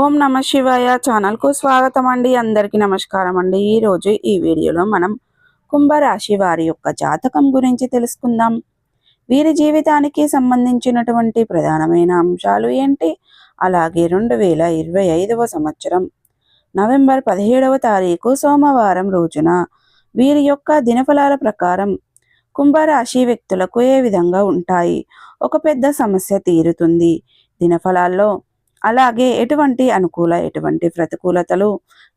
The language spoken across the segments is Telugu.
ఓం నమ శివాయ ఛానల్కు స్వాగతం అండి అందరికీ నమస్కారం అండి ఈరోజు ఈ వీడియోలో మనం కుంభరాశి వారి యొక్క జాతకం గురించి తెలుసుకుందాం. వీరి జీవితానికి సంబంధించినటువంటి ప్రధానమైన అంశాలు ఏంటి? అలాగే రెండు వేల ఇరవై ఐదవ సంవత్సరం నవంబర్ పదిహేడవ తారీఖు సోమవారం రోజున వీరి యొక్క దినఫలాల ప్రకారం కుంభరాశి వ్యక్తులకు ఏ విధంగా ఉంటాయి? ఒక పెద్ద సమస్య తీరుతుంది. దినఫలాల్లో అలాగే ఎటువంటి అనుకూల ఎటువంటి ప్రతికూలతలు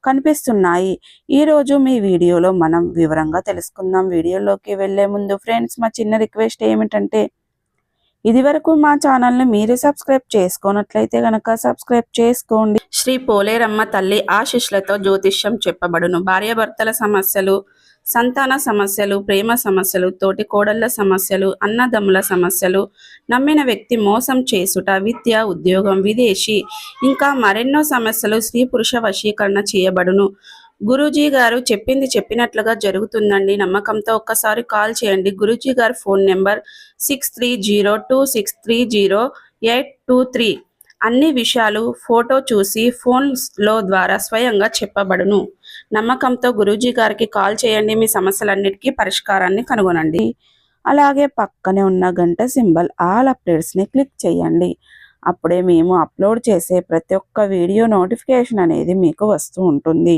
కనిపిస్తున్నాయి? ఈరోజు మీ వీడియోలో మనం వివరంగా తెలుసుకుందాం. వీడియోలోకి వెళ్ళే ముందు ఫ్రెండ్స్ మా చిన్న రిక్వెస్ట్ ఏమిటంటే ఇది వరకు మా ఛానల్ని మీరు సబ్స్క్రైబ్ చేసుకోనట్లయితే గనక సబ్స్క్రైబ్ చేసుకోండి. శ్రీ పోలేరమ్మ తల్లి ఆశిష్లతో జ్యోతిష్యం చెప్పబడును. భార్యాభర్తల సమస్యలు సంతాన సమస్యలు ప్రేమ సమస్యలు తోటి కోడళ్ళ సమస్యలు అన్నదమ్ముల సమస్యలు నమ్మిన వ్యక్తి మోసం చేసుట విద్య ఉద్యోగం విదేశీ ఇంకా మరెన్నో సమస్యలు స్త్రీ పురుష వశీకరణ చేయబడును. గురూజీ గారు చెప్పింది చెప్పినట్లుగా జరుగుతుందండి. నమ్మకంతో ఒక్కసారి కాల్ చేయండి. గురూజీ గారి phone number six three zero two six three zero eight two three అన్ని విషయాలు ఫోటో చూసి ఫోన్లో ద్వారా స్వయంగా చెప్పబడును. నమ్మకంతో గురూజీ గారికి కాల్ చేయండి. మీ సమస్యలన్నిటికీ పరిష్కారాన్ని కనుగొనండి. అలాగే పక్కనే ఉన్న గంట సింబల్ ఆల్ అప్డేట్స్ని క్లిక్ చేయండి. అప్పుడే మేము అప్లోడ్ చేసే ప్రతి ఒక్క వీడియో నోటిఫికేషన్ అనేది మీకు వస్తూ ఉంటుంది.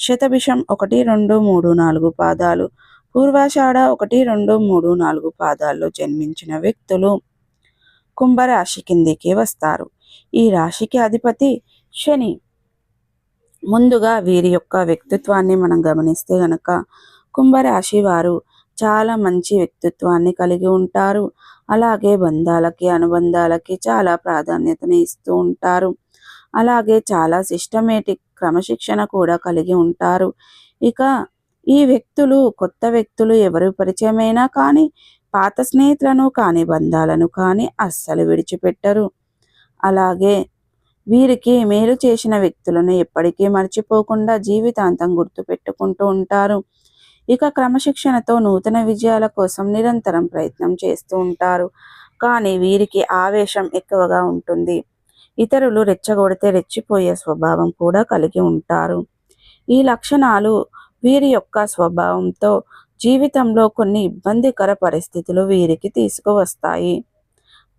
శతభిషం ఒకటి రెండు మూడు నాలుగు పాదాలు. పూర్వాషాఢ ఒకటి రెండు మూడు నాలుగు పాదాల్లో జన్మించిన వ్యక్తులు కుంభరాశి కిందికి వస్తారు. ఈ రాశికి అధిపతి శని. ముందుగా వీరి యొక్క వ్యక్తిత్వాన్ని మనం గమనిస్తే గనక కుంభరాశి వారు చాలా మంచి వ్యక్తిత్వాన్ని కలిగి ఉంటారు. అలాగే బంధాలకి అనుబంధాలకి చాలా ప్రాధాన్యతని ఇస్తూ ఉంటారు. అలాగే చాలా సిస్టమేటిక్ క్రమశిక్షణ కూడా కలిగి ఉంటారు. ఇక ఈ వ్యక్తులు కొత్త వ్యక్తులు ఎవరు పరిచయమైనా కానీ పాత స్నేహితులను కానీ బంధాలను కానీ అస్సలు విడిచిపెట్టరు. అలాగే వీరికి మేలు చేసిన వ్యక్తులను ఎప్పటికీ మర్చిపోకుండా జీవితాంతం గుర్తు పెట్టుకుంటూ ఉంటారు. ఇక క్రమశిక్షణతో నూతన విజయాల కోసం నిరంతరం ప్రయత్నం చేస్తూ ఉంటారు. కానీ వీరికి ఆవేశం ఎక్కువగా ఉంటుంది. ఇతరులు రెచ్చగొడితే రెచ్చిపోయే స్వభావం కూడా కలిగి ఉంటారు. ఈ లక్షణాలు వీరి యొక్క స్వభావంతో జీవితంలో కొన్ని ఇబ్బందికర పరిస్థితులు వీరికి తీసుకువస్తాయి.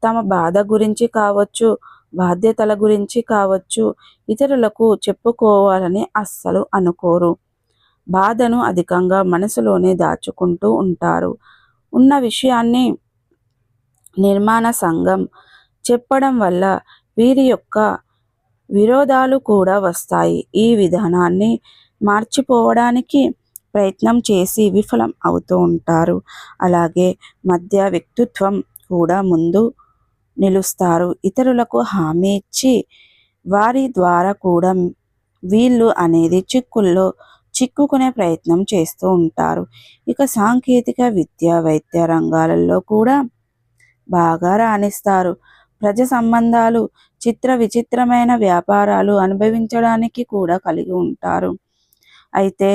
తమ బాధ గురించి కావచ్చు బాధ్యతల గురించి కావచ్చు ఇతరులకు చెప్పుకోవాలని అస్సలు అనుకోరు. బాధను అధికంగా మనసులోనే దాచుకుంటూ ఉంటారు. ఉన్న విషయాన్ని నిర్మాణ సంఘం చెప్పడం వల్ల వీరి యొక్క విరోధాలు కూడా వస్తాయి. ఈ విధానాన్ని మార్చిపోవడానికి ప్రయత్నం చేసి విఫలం అవుతూ ఉంటారు. అలాగే మధ్య వ్యక్తిత్వం కూడా ముందు నిలుస్తారు. ఇతరులకు హామీ ఇచ్చి వారి ద్వారా కూడా వీళ్ళు అనేది చిక్కుల్లో చిక్కుకునే ప్రయత్నం చేస్తూ ఉంటారు. ఇక సాంకేతిక విద్య వైద్య రంగాలలో కూడా బాగా రాణిస్తారు. ప్రజ సంబంధాలు చిత్ర విచిత్రమైన వ్యాపారాలు అనుభవించడానికి కూడా కలిగి ఉంటారు. అయితే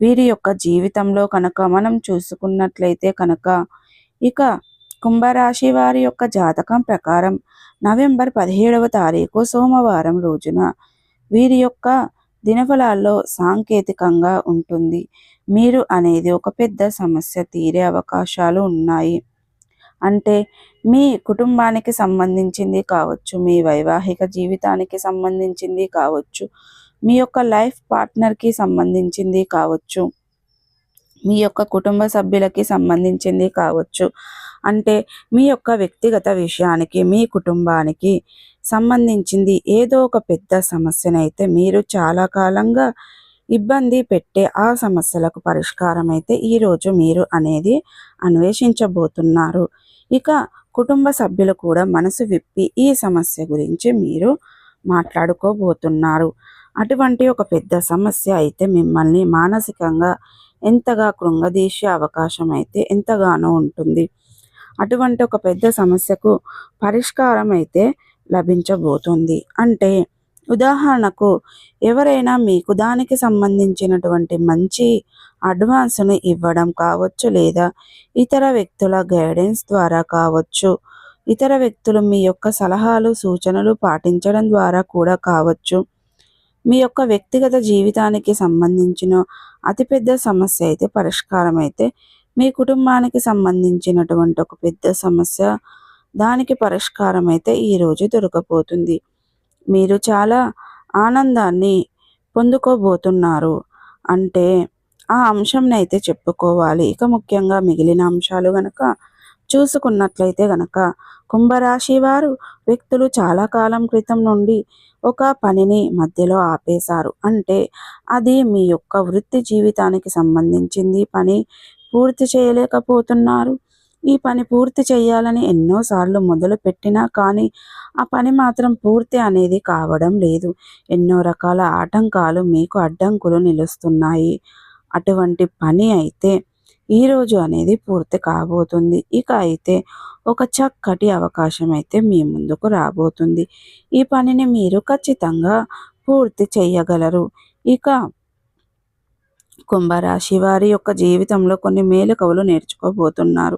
వీరి యొక్క జీవితంలో కనుక మనం చూసుకున్నట్లయితే కనుక ఇక కుంభరాశి వారి యొక్క జాతకం ప్రకారం నవంబర్ పదిహేడవ తారీఖు సోమవారం రోజున వీరి యొక్క దినఫలాల్లో సాంకేతికంగా ఉంటుంది. మీరు అనేది ఒక పెద్ద సమస్య తీరే అవకాశాలు ఉన్నాయి. అంటే మీ కుటుంబానికి సంబంధించింది కావచ్చు మీ వైవాహిక జీవితానికి సంబంధించింది కావచ్చు మీ యొక్క లైఫ్ పార్ట్నర్కి సంబంధించింది కావచ్చు మీ యొక్క కుటుంబ సభ్యులకి సంబంధించింది కావచ్చు. అంటే మీ యొక్క వ్యక్తిగత విషయానికి మీ కుటుంబానికి సంబంధించింది ఏదో ఒక పెద్ద సమస్యనైతే మీరు చాలా కాలంగా ఇబ్బంది పెట్టే ఆ సమస్యలకు పరిష్కారం అయితే ఈరోజు మీరు అనేది అన్వేషించబోతున్నారు. ఇక కుటుంబ సభ్యులు కూడా మనసు విప్పి ఈ సమస్య గురించి మీరు మాట్లాడుకోబోతున్నారు. అటువంటి ఒక పెద్ద సమస్య అయితే మిమ్మల్ని మానసికంగా ఎంతగా కృంగదీసే అవకాశం అయితే ఎంతగానో ఉంటుంది. అటువంటి ఒక పెద్ద సమస్యకు పరిష్కారం అయితే లభించబోతుంది. అంటే ఉదాహరణకు ఎవరైనా మీకు దానికి సంబంధించినటువంటి మంచి అడ్వాన్స్ను ఇవ్వడం కావచ్చు లేదా ఇతర వ్యక్తుల గైడెన్స్ ద్వారా కావచ్చు. ఇతర వ్యక్తులు మీ యొక్క సలహాలు సూచనలు పాటించడం ద్వారా కూడా కావచ్చు. మీ యొక్క వ్యక్తిగత జీవితానికి సంబంధించిన అతిపెద్ద సమస్య అయితే పరిష్కారం అయితే మీ కుటుంబానికి సంబంధించినటువంటి ఒక పెద్ద సమస్య దానికి పరిష్కారం అయితే ఈరోజు దొరకపోతుంది మీరు చాలా ఆనందాన్ని పొందుకోబోతున్నారు. అంటే ఆ అంశంనైతే అయితే చెప్పుకోవాలి. ఇక ముఖ్యంగా మిగిలిన అంశాలు గనక చూసుకున్నట్లయితే గనక కుంభరాశి వారు వ్యక్తులు చాలా కాలం క్రితం నుండి ఒక పనిని మధ్యలో ఆపేశారు. అంటే అది మీ యొక్క వృత్తి జీవితానికి సంబంధించింది పని పూర్తి చేయలేకపోతున్నారు. ఈ పని పూర్తి చేయాలని ఎన్నోసార్లు మొదలు పెట్టినా కానీ ఆ పని మాత్రం పూర్తి అనేది కావడం లేదు. ఎన్నో రకాల ఆటంకాలు మీకు అడ్డంకులు నిలుస్తున్నాయి. అటువంటి పని అయితే ఈరోజు అనేది పూర్తి కాబోతుంది. ఇక అయితే ఒక చక్కటి అవకాశం అయితే మీ ముందుకు రాబోతుంది. ఈ పనిని మీరు ఖచ్చితంగా పూర్తి చేయగలరు ఇక కుంభరాశి వారి యొక్క జీవితంలో కొన్ని మేలుకవులు నేర్చుకోబోతున్నారు.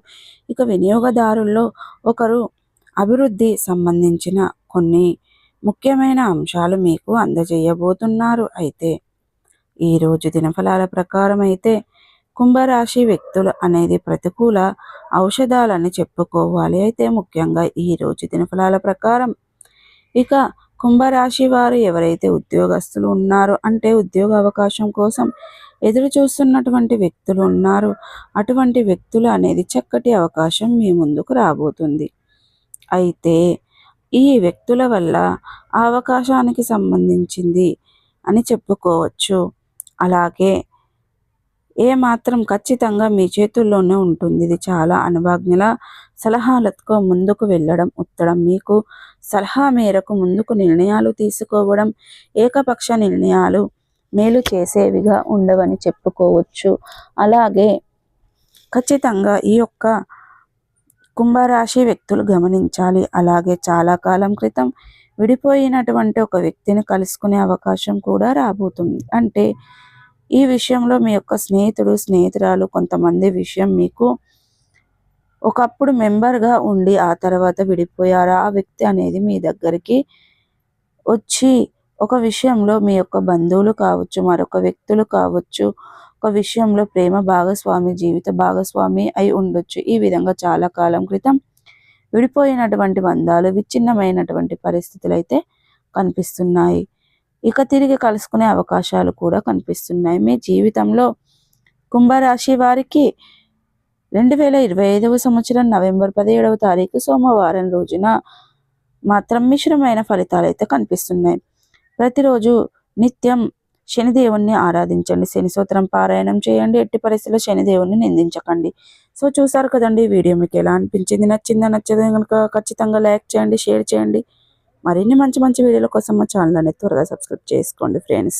ఇక వినియోగదారుల్లో ఒకరు అభివృద్ధి సంబంధించిన కొన్ని ముఖ్యమైన అంశాలు మీకు అందజేయబోతున్నారు. అయితే ఈరోజు దినఫలాల ప్రకారం అయితే కుంభరాశి వ్యక్తులు అనేది ప్రతికూల ఔషధాలని చెప్పుకోవాలి. అయితే ముఖ్యంగా ఈరోజు దినఫలాల ప్రకారం ఇక కుంభరాశి వారు ఎవరైతే ఉద్యోగస్తులు ఉన్నారో అంటే ఉద్యోగ అవకాశం కోసం ఎదురు చూస్తున్నటువంటి వ్యక్తులు ఉన్నారు. అటువంటి వ్యక్తులు అనేది చక్కటి అవకాశం మీ ముందుకు రాబోతుంది. అయితే ఈ వ్యక్తుల వల్ల ఆ అవకాశానికి సంబంధించింది అని చెప్పుకోవచ్చు. అలాగే ఏ మాత్రం ఖచ్చితంగా మీ చేతుల్లోనే ఉంటుంది. ఇది చాలా అనుభాజ్ఞల సలహాలతో ముందుకు వెళ్ళడం ఉత్తడం మీకు సలహా మేరకు ముందుకు నిర్ణయాలు తీసుకోవడం ఏకపక్ష నిర్ణయాలు మేలు చేసేవిగా ఉండవని చెప్పుకోవచ్చు. అలాగే ఖచ్చితంగా ఈ యొక్క కుంభరాశి వ్యక్తులు గమనించాలి. అలాగే చాలా కాలం క్రితం విడిపోయినటువంటి ఒక వ్యక్తిని కలుసుకునే అవకాశం కూడా రాబోతుంది. అంటే ఈ విషయంలో మీ యొక్క స్నేహితుడు స్నేహితురాలు కొంతమంది విషయం మీకు ఒకప్పుడు మెంబర్గా ఉండి ఆ తర్వాత విడిపోయారా? ఆ వ్యక్తి అనేది మీ దగ్గరికి వచ్చి ఒక విషయంలో మీ యొక్క బంధువులు కావచ్చు మరొక వ్యక్తులు కావచ్చు ఒక విషయంలో ప్రేమ భాగస్వామి జీవిత భాగస్వామి అయి ఉండొచ్చు. ఈ విధంగా చాలా కాలం క్రితం విడిపోయినటువంటి బంధాలు విచ్ఛిన్నమైనటువంటి పరిస్థితులు అయితే కనిపిస్తున్నాయి. ఇక తిరిగి కలుసుకునే అవకాశాలు కూడా కనిపిస్తున్నాయి. మీ జీవితంలో కుంభరాశి వారికి రెండు వేల ఇరవై ఐదవ సంవత్సరం నవంబర్ పదిహేడవ తారీఖు సోమవారం రోజున మాత్రం మిశ్రమైన ఫలితాలు అయితే కనిపిస్తున్నాయి. ప్రతిరోజు నిత్యం శనిదేవుణ్ణి ఆరాధించండి. శని సూత్రం పారాయణం చేయండి. ఎట్టి పరిస్థితుల్లో శనిదేవుణ్ణి నిందించకండి. సో చూసారు కదండి వీడియో. మీకు ఎలా అనిపించింది? నచ్చిందా? నచ్చదు కనుక ఖచ్చితంగా లైక్ చేయండి షేర్ చేయండి. మరిన్ని మంచి మంచి వీడియోల కోసం మా ఛానల్ అనేది త్వరగా సబ్స్క్రైబ్ చేసుకోండి ఫ్రెండ్స్.